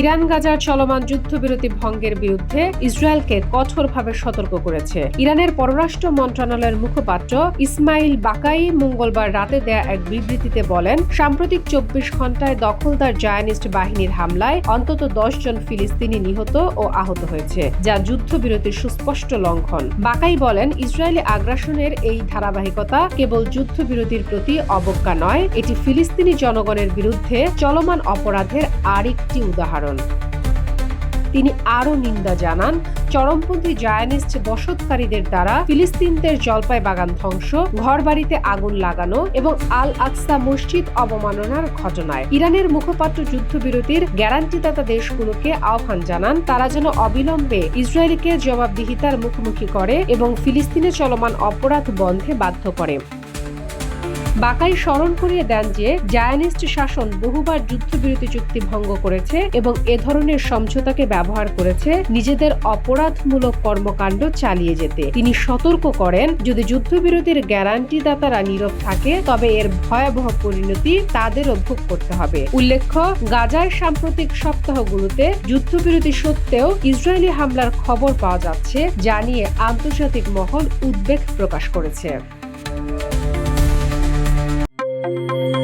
Iran গাজার চলমান যুদ্ধবিরতি ভঙ্গের বিরুদ্ধে ইসরায়েলকে কঠোরভাবে সতর্ক করেছে। ইরানের পররাষ্ট্র মন্ত্রণালয়ের মুখপাত্র ইসমাইল বাকাই মঙ্গলবার রাতে দেয়া এক বিবৃতিতে বলেন, সাম্প্রতিক চব্বিশ ঘন্টায় দখলদার জায়ানিস্ট বাহিনীর হামলায় অন্তত দশ জন ফিলিস্তিনি নিহত ও আহত হয়েছে, যা যুদ্ধবিরতির সুস্পষ্ট লঙ্ঘন। বাকাই বলেন, ইসরায়েলি আগ্রাসনের এই ধারাবাহিকতা কেবল যুদ্ধবিরতির প্রতি অবজ্ঞা নয়, এটি ফিলিস্তিনি জনগণের বিরুদ্ধে চলমান অপরাধের আরেকটি উদাহরণ। তিনি আরও নিন্দা জানান, চরমপন্থী জায়ানিস্ট বসতকারীদের দ্বারা ফিলিস্তিনদের জলপাই বাগান ধ্বংস, ঘরবাড়িতে আগুন লাগানো এবং আল আকসা মসজিদ অবমাননার ঘটনায়। ইরানের মুখপাত্র যুদ্ধবিরতির গ্যারান্টিদাতা দেশগুলোকে আহ্বান জানান, তারা যেন অবিলম্বে ইসরায়েলকে জবাবদিহিতার মুখোমুখি করে এবং ফিলিস্তিনে চলমান অপরাধ বন্ধে বাধ্য করে। বাকাই স্মরণ করিয়ে দেন যে জায়ানিস্ট শাসন বহুবার যুদ্ধবিরতি চুক্তি ভঙ্গ করেছে এবং এ ধরনের সমঝোতাকে ব্যবহার করেছে নিজেদের অপরাধমূলক কর্মকাণ্ড চালিয়ে যেতে। তিনি সতর্ক করেন, যদি যুদ্ধবিরতির গ্যারান্টিদাতারা নীরব থাকে, তবে এর ভয়াবহ পরিণতি তাদেরও ভোগ করতে হবে। উল্লেখ্য, গাজায় সাম্প্রতিক সপ্তাহগুলোতে যুদ্ধবিরতি সত্ত্বেও ইসরায়েলি হামলার খবর পাওয়া যাচ্ছে, যা নিয়ে আন্তর্জাতিক মহল উদ্বেগ প্রকাশ করেছে। Música